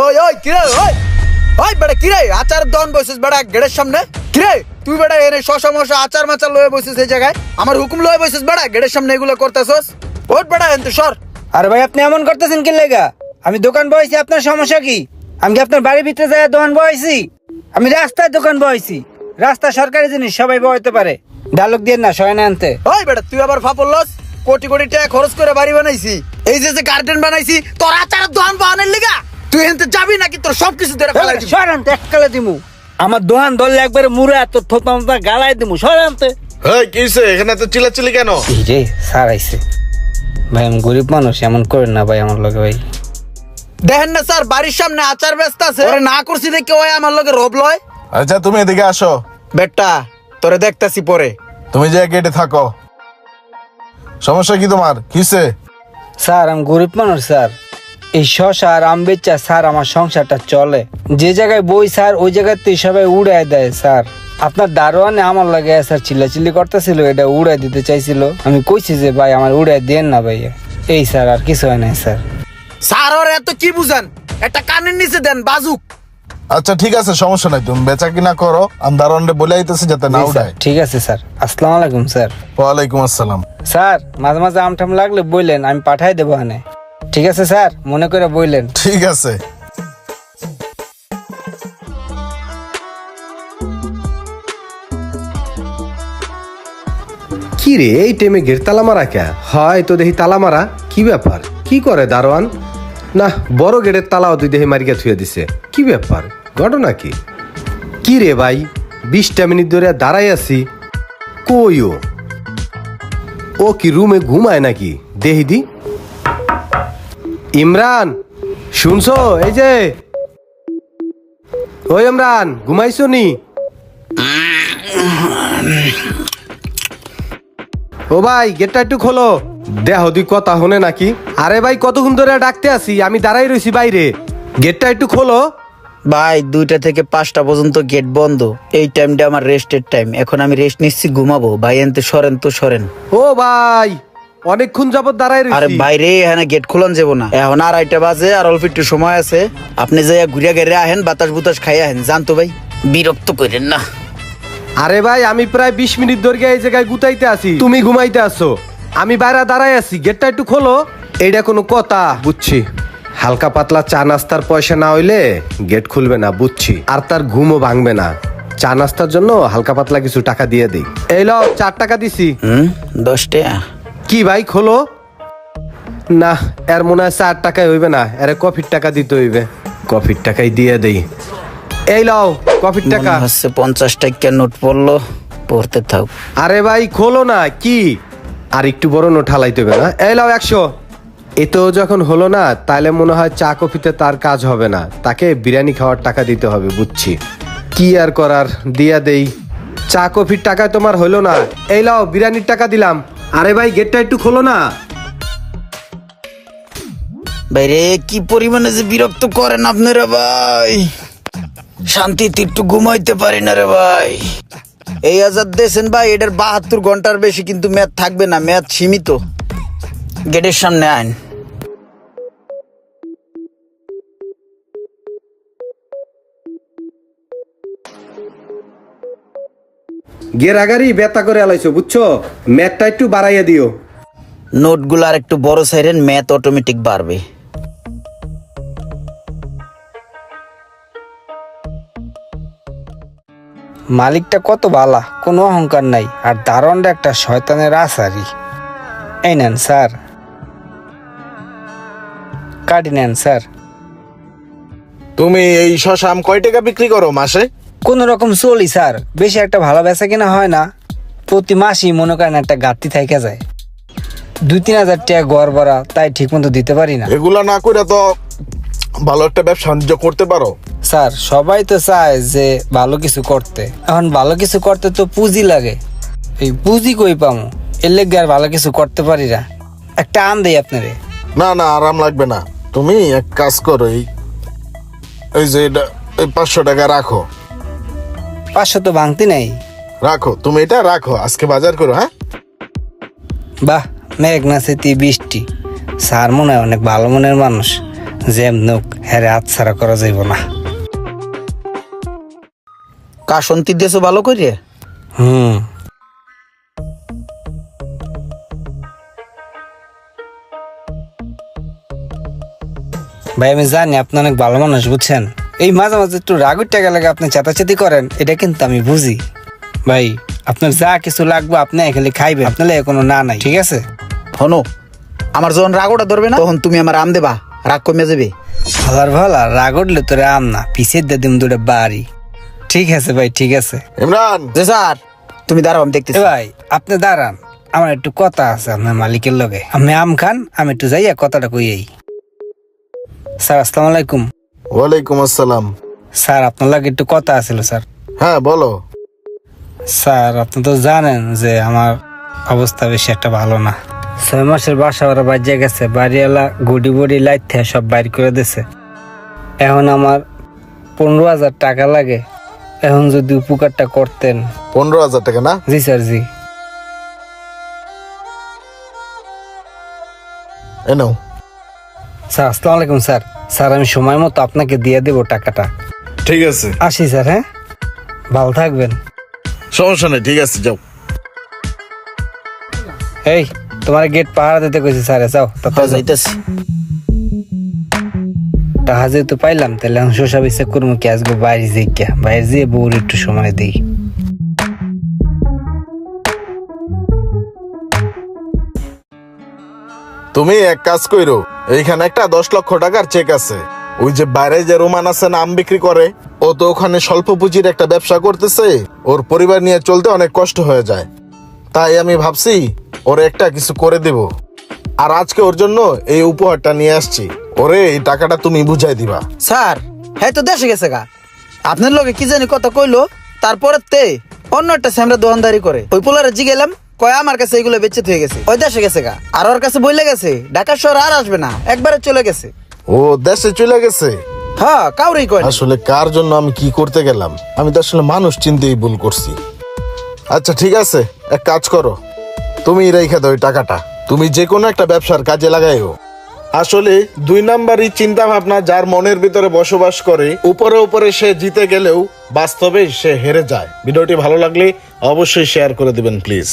ওই ওই কিরে ওই। ওই বেটা কিরে আচার দন বসিস বেটা গেটের সামনে? কিরে তুই বেটা এনে শশা মশা আচার মাচার লয়ে বসিস এই জায়গায়? আমার হুকুম লয়ে বসিস বেটা গেটের সামনে এগুলো করতেছস? ওট বেটা এনতে সর। আরে ভাই আপনি এমন করতেছেন কি লেগা? আমি দোকান বয়েছি আপনার সমস্যা কি? আমি কি আপনার বাড়ির ভিতরে যাই দোকান বয়েছি আমি রাস্তায় দোকান বয়েছি রাস্তা সরকারি জিনিস সবাই বইতে পারে। ডায়লগ দিয়ে না সয় না আনতে। ওই বেটা তুই আবার ফাপল লস? কোটি কোটি টাকা খরচ করে বাড়ি বানাইছি। এই যে যে গার্ডেন বানাইছি তোর আচারের দোকান বানানোর লিগা? তুই এনতে যাবি নাকি? তোর সব কিছু ধরে ফেলাই দিবি? আনতে এককালে দিমু। আমার দোকান ধরলে একবারে মুড়ে এত থতাম গালায় দিমু। সয় আনতে এই কিসে এখানে তো চিল্লাচিল্লি কেন? এই রে স্যার আইছে। ভাই আমি গরিব মানুষ এমন করেন না ভাই আমার লগে ভাই। দেখেন না স্যার বাড়ির সামনে আচার ব্যস্ত আছে। ওরে না করছি দেখে ওই আমার লগে রব লয়। আচ্ছা তুমি এদিকে আসো। বেটা তোরে দেখতাছি পরে। তুমি যে গেটে থাকো। সমস্যা কি তোমার? কিসে স্যার আমি গরিব মানুষ স্যার। এই শশা আর আম বেচা স্যার আমার সংসারটা চলে। যে জায়গায় বই স্যার ওই জায়গাতে সবাই উড়াই দেয় স্যার। আপনার দারোয়ানে আমার লাগে স্যার চিল্লাচিল্লি করতেছিল এটা উড়াই দিতে চাইছিল। আমি কইছি যে ভাই আমার উড়াই দেন না ভাই এই স্যার আর কিছু হয় নাই স্যার। স্যার ওর এত কি বুঝান? একটা কানের নিচে দেন বাজুক। আচ্ছা ঠিক আছে সমস্যা নাই তুমি বেচা কিনা করো। আমি দারোয়ানরে বলে আইতেছি যাতে না স্যার। উঠায় ঠিক আছে স্যার। আসসালামু আলাইকুম স্যার। ওয়ালাইকুম আসসালাম। স্যার মাঝে মাঝে আমটাম লাগলে বললেন আমি পাঠাই দেবো হানে ঠিক আছে স্যার মনে করে বললেন ঠিক আছে। কি রে এই টেমে গের তালা মারা কে হয় তো দেখি তালা মারা কি ব্যাপার? কি করে দারোয়ান? না বড় গেটের তালাও তুই দেখি মারিকে থুয়ে দিছে। কি ব্যাপার? ঘটনা কি? কি রে ভাই বিশটা মিনিট ধরে দাঁড়াই আছি। কই ও? ও কি রুমে ঘুমায় নাকি? দেহি দি ইমরান শুনছো? এই যে। ওই ইমরান ঘুমাইছো নি? ও ভাই গেটটা একটু খোলো। দেহ দুই কথা হনে নাকি? আরে ভাই কতক্ষণ ধরে ডাকতে আসি আমি দাঁড়াই রয়েছি বাইরে। গেটটা একটু খোলো। ভাই দুইটা থেকে পাঁচটা পর্যন্ত গেট বন্ধ। এই টাইমটা আমার রেস্টের টাইম এখন আমি রেস্ট নিচ্ছি ঘুমাবো। ভাই এনতে সরেন তো সরেন। ও ভাই অনেকক্ষণ যাবত দাঁড়াই আরে বাইরে এখানে গেট খোলান যাব না। এখন আর আড়াইটা বাজে আর অল্প একটু সময় আছে। আপনি যাইয়া ঘুরিয়া গেড়ে আহেন বাতাস বুতাস খাই আহেন জানতো ভাই। বিরক্ত করেন না। আরে ভাই আমি প্রায় বিশ মিনিট ধরে এই জায়গায় গুতাইতে আছি। তুমি ঘুমাইতে আসো আমি বাইরে দাঁড়াই আছি। গেটটা একটু খোলো। এইটা কোনো কথা বুঝছি। হালকা পাতলা চা নাস্তার পয়সা না হইলে গেট খুলবে না বুঝছি। আর তার ঘুমও ভাঙবে না। চা নাস্তার জন্য হালকা পাতলা কিছু টাকা দিয়ে দিই। এই লও চার টাকা দিছি। হুম দশ টাকা। কি ভাই খোলো। না এর মনে হয় চার টাকায় হইবে না এর কফির টাকা দিতে হইবে। কফির টাকাই দিয়ে দেই। এই লও কফির টাকা। হচ্ছে পঞ্চাশ টাকা নোট পড়ল পড়তে থাক। আরে ভাই খোলো না কি? আর একটু বড় নোট হালাইতে হবে না। এই লাও একশো। এতেও যখন হলো না তাহলে মনে হয় চা কফিতে তার কাজ হবে না। তাকে বিরিয়ানি খাওয়ার টাকা দিতে হবে বুঝছি। কি আর করার দিয়া দেই। চা কফির টাকায় তোমার হলো না। এই লাও বিরিয়ানির টাকা দিলাম। আরে ভাই গেটটা একটু খোলো না। বাইরে, কি পরিমাণে যে বিরক্ত করেন আপনারা ভাই? শান্তিতে একটু ঘুমাইতে পারি না রে ভাই। এই আজাদ দেশেন ভাই, এটার বাহাত্তর ঘণ্টার বেশি কিন্তু ম্যাথ থাকবে না, ম্যাথ সীমিত। গেটের সামনে আইন। গেরাগারি বেতা করে আলাইছো বুঝছ? ম্যাটটা একটু বাড়াইয়া দিও। নোটগুলো আর একটু বড় সাইরেন ম্যাথ অটোমেটিক বাড়বে। মালিকটা কত বালা কোনো অহংকার নাই আর দারণটা একটা শয়তানের আসারি এই নেন স্যার। কাটি নেন স্যার। তুমি এই শশাম কয় টাকা বিক্রি করো মাসে? কোন রকম চলি স্যার। বেশি একটা ভালো বেচা কিনা হয় না। প্রতি মাসই মনে করেন একটা গাত্তি থাইকা যায়। দুই তিন হাজার টাকা গড় ভরা তাই ঠিক মতো দিতে পারি না। এগুলা না করে তো ভালো একটা ব্যবসা বাণিজ্য করতে পারো। স্যার সবাই তো চায় যে ভালো কিছু করতে। এখন ভালো কিছু করতে তো পুঁজি লাগে। এই পুঁজি কই পামো? এর লেগে আর ভালো কিছু করতে পারি না। একটা আন দেই আপনারে। না না আরাম লাগবে না। তুমি এক কাজ করো এই এই যে এটা এই পাঁচশো টাকা রাখো। পাঁচশো তো ভাঙতি নেই। রাখো তুমি এটা রাখো আজকে বাজার করো হ্যাঁ? বাহ মেঘ না সেতি বৃষ্টি। স্যার মনে হয় অনেক ভালো মনের মানুষ। জ্যাম নোক হ্যাঁ হাত ছাড়া করা যাইব না। কাশন্তি দেশো ভালো করে হুম। ভাই আমি জানি আপনি অনেক ভালো মানুষ বুঝছেন? এই মাঝে মাঝে একটু রাগুর টাকা লাগে আপনি চেতাচেতি করেন এটা কিন্তু আমি বুঝি। ভাই আপনার যা কিছু লাগবে আপনি খালি খাইবেন আপনার লাগে কোনো না নাই ঠিক আছে? হনো আমার যখন রাগোটা ধরবে না তখন তুমি আমার আম দেবা রাগ কমে যাবে। ভালার ভালা রাগ উঠলে তোরে আম না পিছের দিয়ে দিম দুটো বাড়ি। ঠিক আছে ভাই ঠিক আছে। ইমরান! যে স্যার তুমি দাঁড়াও আমি এ দেখতেছি ভাই আপনি দাঁড়ান আমার একটু কথা আছে আপনার মালিকের লগে। আমি আম খান আমি একটু যাইয়া কথাটা কইয়াই। স্যার আসসালামু আলাইকুম। ওয়ালাইকুম আসসালাম। স্যার আপনার লাগে একটু কথা আছিল স্যার। হ্যাঁ বলো। স্যার আপনি তো জানেন যে আমার অবস্থা বেশি একটা ভালো না। ছয় মাসের বাসা ওরা বাজিয়ে গেছে বাড়িওয়ালা গুডি বুড়ি লাইট থেকে সব বাইর করে দিছে। এখন আমার পনেরো হাজার টাকা লাগে। এখন যদি উপকারটা করতেন। পনেরো হাজার টাকা না? জি স্যার জি। এ নাও। স্যার আসসালামু আলাইকুম স্যার। স্যার আমি সময় মতো আপনাকে দিয়ে দেবো টাকাটা। ঠিক আছে। আসি স্যার হ্যাঁ? ভালো থাকবেন। সমস্যা নেই ঠিক আছে যাও। এই তোমার গেট পাহারা দিতে কইছি স্যার যাও তাতে যাইতেছি। টাকা যেহেতু পাইলাম তাহলে আমি শোষা বিচার করব কি আসব বাইরে জিজ্ঞা বাইরে যেয়ে বউর একটু সময় দিই। তুমি এক কাজ কইরো এইখানে একটা দশ লক্ষ টাকার চেক আছে। ওই যে বাইরে যে রোমান আছে না, আম বিক্রি করে, ও তো ওখানে স্বল্প পুঁজির একটা ব্যবসা করতেছে। ওর পরিবার নিয়ে চলতে অনেক কষ্ট হয়ে যায়। তাই আমি ভাবছি, ওর একটা কিছু করে দেব। আর আজকে ওর জন্য এই উপহারটা নিয়ে আসছি। ওরে, এই টাকাটা তুমি বুঝাই দিবা। স্যার হ্যাঁ তো দেশে গেছে গা। আপনার লোকে কি জানি কথা কইলো তারপরে তে অন্য একটা স্যামরা দোকানদারি করে। ওই পোলারে জিগেলাম কয় আমার কাছে এগুলো বেচে হয়ে গেছে। ওই দেশে গেছে গা। আর ওর কাছে বইলে গেছে ঢাকা শহর আর আসবে না একবারে চলে গেছে। ও দেশে চলে গেছে? হ্যাঁ কাউরেই কয় না। আসলে কার জন্য আমি কি করতে গেলাম? আমি তো আসলে মানুষ চিনতেই ভুল করছি। আচ্ছা ঠিক আছে এক কাজ করো। তুমি রেখে দাও ওই টাকাটা। তুমি যে কোনো একটা ব্যবসার কাজে লাগাইও। আসলে দুই নাম্বারই চিন্তা ভাবনা যার মনের ভিতরে বসবাস করে উপরে উপরে সে জিতে গেলেও বাস্তবে সে হেরে যায়। ভিডিওটি ভালো লাগলে অবশ্যই শেয়ার করে দিবেন প্লিজ।